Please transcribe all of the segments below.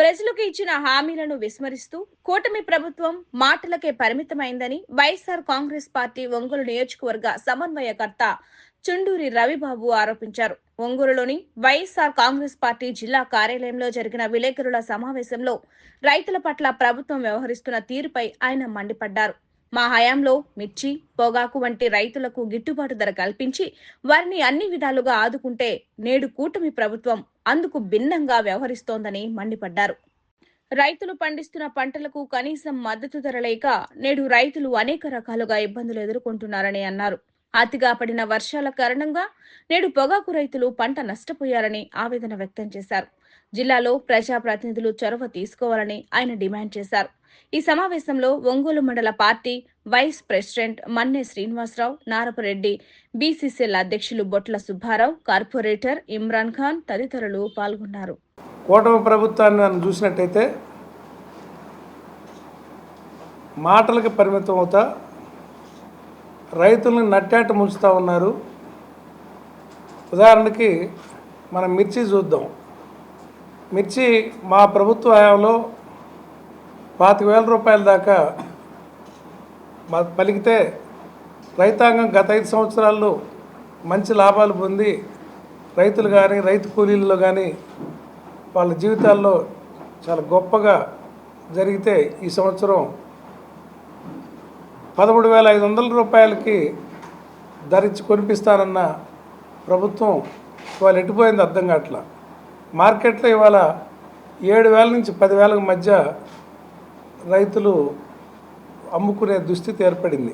ప్రజలకు ఇచ్చిన హామీలను విస్మరిస్తూ కూటమి ప్రభుత్వం మాటలకే పరిమితమైందని వైఎస్ఆర్ కాంగ్రెస్ పార్టీ ఒంగోలు నియోజకవర్గ సమన్వయకర్త చుండూరి రవిబాబు ఆరోపించారు. ఒంగోలులోని వైఎస్ఆర్ కాంగ్రెస్ పార్టీ జిల్లా కార్యాలయంలో జరిగిన విలేకరుల సమావేశంలో రైతుల పట్ల ప్రభుత్వం వ్యవహరిస్తున్న తీరుపై ఆయన మండిపడ్డారు. మా హయాంలో మిర్చి పొగాకు వంటి రైతులకు గిట్టుబాటు ధర కల్పించి వారిని అన్ని విధాలుగా ఆదుకుంటే నేడు కూటమి ప్రభుత్వం అందుకు భిన్నంగా వ్యవహరిస్తోందని మండిపడ్డారు. రైతులు పండిస్తున్న పంటలకు కనీసం మద్దతు ధర లేక నేడు రైతులు అనేక రకాలుగా ఇబ్బందులు ఎదుర్కొంటున్నారని అన్నారు. అతిగా పడిన వర్షాల కారణంగా నేడు పొగాకు రైతులు పంట నష్టపోయారని ఆవేదన వ్యక్తం చేశారు. జిల్లాలో ప్రజాప్రతినిధులు చొరవ తీసుకోవాలని ఆయన డిమాండ్ చేశారు. ఈ సమావేశంలో ఒంగోలు మండల party vice president Manne Srinivasarao Narapareddy BCCL అధ్యక్షులు బొట్ల సుబ్బారావు కార్పొరేటర్ ఇమ్రాన్ ఖాన్ తదితరులు పాల్గొన్నారు. కూటమి ప్రభుత్వాన్ని మనం చూసినట్టయితే మాటలకు పరిమితం అవుతా రైతులను నట్టాట ముంచుతూ ఉన్నారు. ఉదాహరణకి మనం మిర్చి చూద్దాం. మిర్చి మా ప్రభుత్వ హయాంలో పాతిక వేల రూపాయల దాకా మా పలికితే రైతాంగం గత ఐదు సంవత్సరాల్లో మంచి లాభాలు పొంది రైతులు కానీ రైతు కూలీల్లో కానీ వాళ్ళ జీవితాల్లో చాలా గొప్పగా జరిగితే ఈ సంవత్సరం పదమూడు వేల ఐదు వందల రూపాయలకి ధరించి కొనిపిస్తానన్న ప్రభుత్వం ఇవాళ ఎటుపోయింది అర్థం కావట్లా. మార్కెట్లో ఇవాళ ఏడు వేల నుంచి పదివేలకు మధ్య రైతులు అమ్ముకునే దుస్థితి ఏర్పడింది.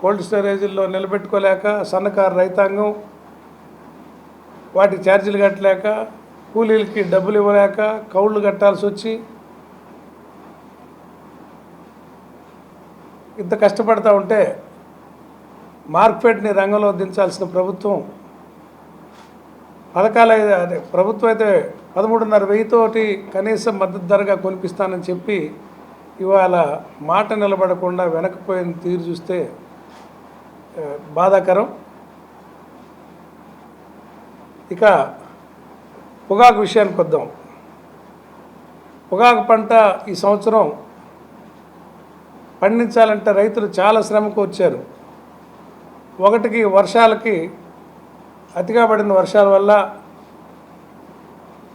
కోల్డ్ స్టోరేజీల్లో నిలబెట్టుకోలేక సన్నకారు రైతాంగం వాటి ఛార్జీలు కట్టలేక కూలీలకి డబ్బులు ఇవ్వలేక కౌళ్ళు కట్టాల్సి వచ్చి ఇంత కష్టపడతా ఉంటే మార్కెట్ని రంగంలో దించాల్సిన ప్రభుత్వం పథకాలు అయితే- అదే ప్రభుత్వం అయితే పదమూడున్నర వెయ్యితోటి కనీసం మద్దతు ధరగా కొనిపిస్తానని చెప్పి ఇవాళ మాట నిలబడకుండా వెనకపోయిన తీరు చూస్తే బాధాకరం. ఇక పొగాకు విషయానికి వద్దాం. పొగాకు పంట ఈ సంవత్సరం పండించాలంటే రైతులు చాలా శ్రమకు వచ్చారు. ఒకటికి వర్షాలకి అతిగా పడిన వర్షాల వల్ల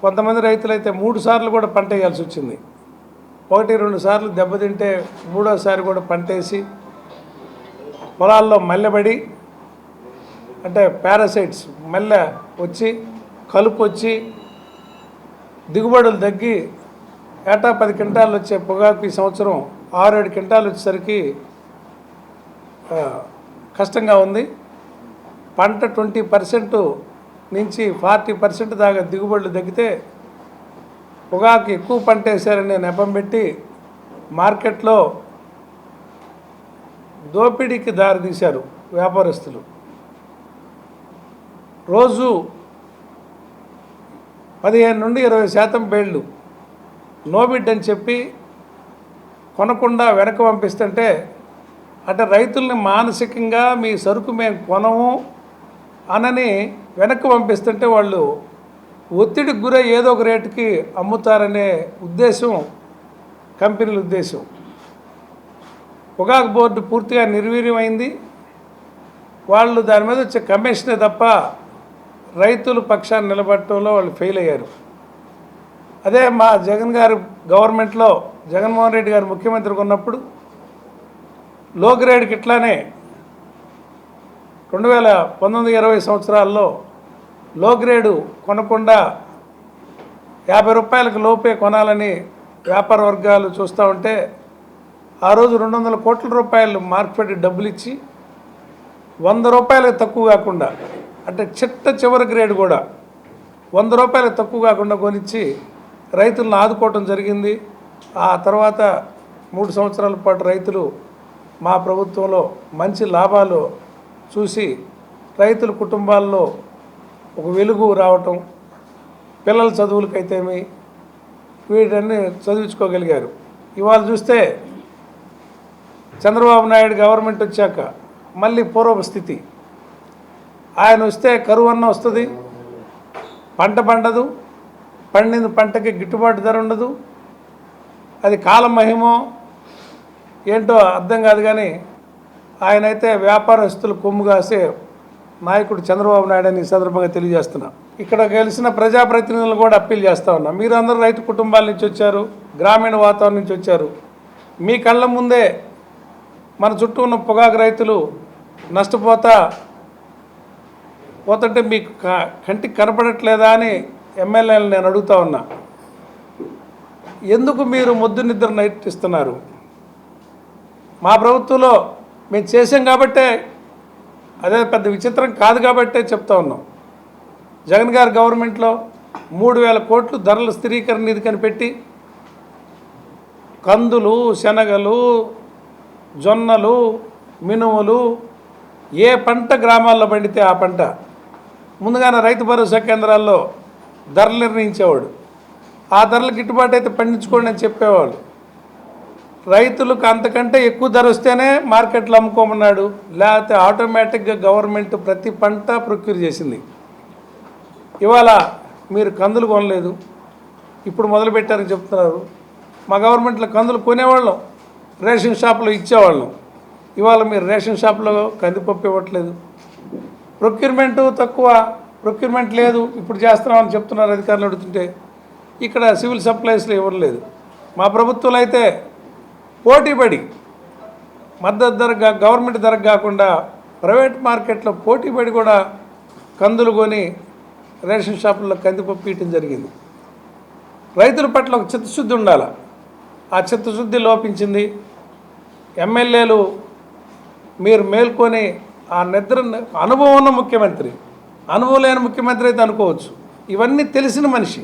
కొంతమంది రైతులైతే మూడు సార్లు కూడా పంట వేయాల్సి వచ్చింది. ఒకటి రెండు సార్లు దెబ్బతింటే మూడోసారి కూడా పంటేసి పొలాల్లో మల్లెబడి అంటే పారాసైట్స్ మల్లె వచ్చి కలుపు వచ్చి దిగుబడులు తగ్గి ఏటా పది క్వింటాలు వచ్చే పొగాకు ఈ సంవత్సరం ఆరు ఏడు క్వింటాలు వచ్చేసరికి కష్టంగా ఉంది. పంట ట్వంటీ పర్సెంట్ నుంచి ఫార్టీ పర్సెంట్ దాకా దిగుబడులు తగ్గితే పొగాకు ఎక్కువ పంట వేశారని నెపం పెట్టి మార్కెట్లో దోపిడీకి దారితీశారు వ్యాపారస్తులు. రోజు పదిహేను నుండి ఇరవై శాతం బేళ్ళు నోబిడ్ అని చెప్పి కొనకుండా వెనక పంపిస్తుంటే అంటే రైతుల్ని మానసికంగా మీ సరుకు మేము కొనము అనని వెనక్కి పంపిస్తుంటే వాళ్ళు ఒత్తిడికి గురై ఏదో ఒక రేటుకి అమ్ముతారనే ఉద్దేశం కంపెనీల ఉద్దేశం. పొగాకు బోర్డు పూర్తిగా నిర్వీర్యమైంది. వాళ్ళు దాని మీద వచ్చే కమిషనే తప్ప రైతుల పక్షాన్ని నిలబడటంలో వాళ్ళు ఫెయిల్ అయ్యారు. అదే మా జగన్ గారు గవర్నమెంట్లో జగన్మోహన్ రెడ్డి గారు ముఖ్యమంత్రిగా ఉన్నప్పుడు లో గ్రేడ్కి ఇట్లానే రెండు వేల పంతొమ్మిది ఇరవై సంవత్సరాల్లో లో గ్రేడు కొనకుండా యాభై రూపాయలకు లోపే కొనాలని వ్యాపార వర్గాలు చూస్తూ ఉంటే ఆ రోజు రెండు వందల కోట్ల రూపాయలు మార్కెట్ డబ్బులు ఇచ్చి వంద రూపాయలకు తక్కువ కాకుండా అంటే చిట్ట చివరి గ్రేడ్ కూడా వంద రూపాయలకు తక్కువ కాకుండా కొనిచ్చి రైతులను ఆదుకోవటం జరిగింది. ఆ తర్వాత మూడు సంవత్సరాల పాటు రైతులు మా ప్రభుత్వంలో మంచి లాభాలు చూసి రైతుల కుటుంబాల్లో ఒక వెలుగు రావటం పిల్లల చదువులకైతేమి వీటన్ని చదివించుకోగలిగారు. ఇవాళ చూస్తే చంద్రబాబు నాయుడు గవర్నమెంట్ వచ్చాక మళ్ళీ పూర్వపు స్థితి. ఆయన వస్తే కరువు అన్న వస్తుంది పంట పండదు పండిన పంటకి గిట్టుబాటు ధర ఉండదు. అది కాలం మహిమో ఏంటో అర్థం కాదు కానీ ఆయన అయితే వ్యాపారస్తులు కొమ్ము కాసే నాయకుడు చంద్రబాబు నాయుడు అని ఈ సందర్భంగా తెలియజేస్తున్నా. ఇక్కడ గెలిచిన ప్రజాప్రతినిధులు కూడా అప్పీల్ చేస్తూ ఉన్నా. మీరందరూ రైతు కుటుంబాల నుంచి వచ్చారు గ్రామీణ వాతావరణం నుంచి వచ్చారు. మీ కళ్ళ ముందే మన చుట్టూ ఉన్న పొగాకు రైతులు నష్టపోతా పోతుంటే మీకు క- కంటికి కనపడట్లేదా అని ఎమ్మెల్యేలు నేను అడుగుతా ఉన్నా. ఎందుకు మీరు ముద్దు నిద్ర నటిస్తున్నారు మా ప్రభుత్వంలో మేము చేసాం కాబట్టే అదే పెద్ద విచిత్రం కాదు కాబట్టే చెప్తా ఉన్నాం. జగన్ గారి గవర్నమెంట్లో మూడు వేల కోట్లు ధరల స్థిరీకరణ నిధి కనిపెట్టి కందులు శనగలు జొన్నలు మినుములు ఏ పంట గ్రామాల్లో పండితే ఆ పంట? ముందుగానే రైతు భరోసా కేంద్రాల్లో ధరలు నిర్ణయించేవాడు. ఆ ధరలు గిట్టుబాటు అయితే పండించుకోండి అని చెప్పేవాళ్ళు. రైతులకు అంతకంటే ఎక్కువ ధర వస్తేనే మార్కెట్లో అమ్ముకోమన్నాడు. లేకపోతే ఆటోమేటిక్గా గవర్నమెంట్ ప్రతి పంట ప్రొక్యూర్ చేసింది. ఇవాళ మీరు కందులు కొనలేదు. ఇప్పుడు మొదలుపెట్టారని చెప్తున్నారు. మా గవర్నమెంట్లో కందులు కొనేవాళ్ళం. రేషన్ షాపులో ఇచ్చేవాళ్ళం. ఇవాళ మీరు రేషన్ షాప్లో కందిపప్పు ఇవ్వట్లేదు. ప్రొక్యూర్మెంటు తక్కువ. ప్రొక్యూర్మెంట్ లేదు. ఇప్పుడు చేస్తున్నామని చెప్తున్నారు అధికారులు అడుగుతుంటే. ఇక్కడ సివిల్ సప్లైస్లో ఇవ్వలేదు మా ప్రభుత్వంలో అయితే పోటీపడి మద్దతు ధరకు గవర్నమెంట్ ధరకు కాకుండా ప్రైవేట్ మార్కెట్లో పోటీపడి కూడా కందులు కొని రేషన్ షాపుల్లో కందిపప్పు ఇవ్వటం జరిగింది. రైతుల పట్ల ఒక చిత్తశుద్ధి ఉండాలి. ఆ చిత్తశుద్ధి లోపించింది. ఎమ్మెల్యేలు మీరు మేల్కొని ఆ నిద్ర అనుభవం ఉన్న ముఖ్యమంత్రి అనుభవం లేని ముఖ్యమంత్రి అయితే అనుకోవచ్చు. ఇవన్నీ తెలిసిన మనిషి.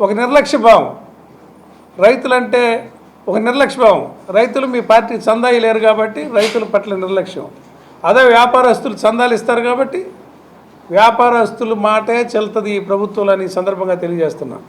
ఒక నిర్లక్ష్య భావం. రైతులంటే ఒక నిర్లక్ష్య భావం రైతులు మీ పార్టీ చందాయి లేరు కాబట్టి రైతుల పట్ల నిర్లక్ష్యం. అదే వ్యాపారస్తులు చందాలు ఇస్తారు కాబట్టి వ్యాపారస్తుల మాటే చెల్తుంది ఈ ప్రభుత్వాలు అని సందర్భంగా తెలియజేస్తున్నాను.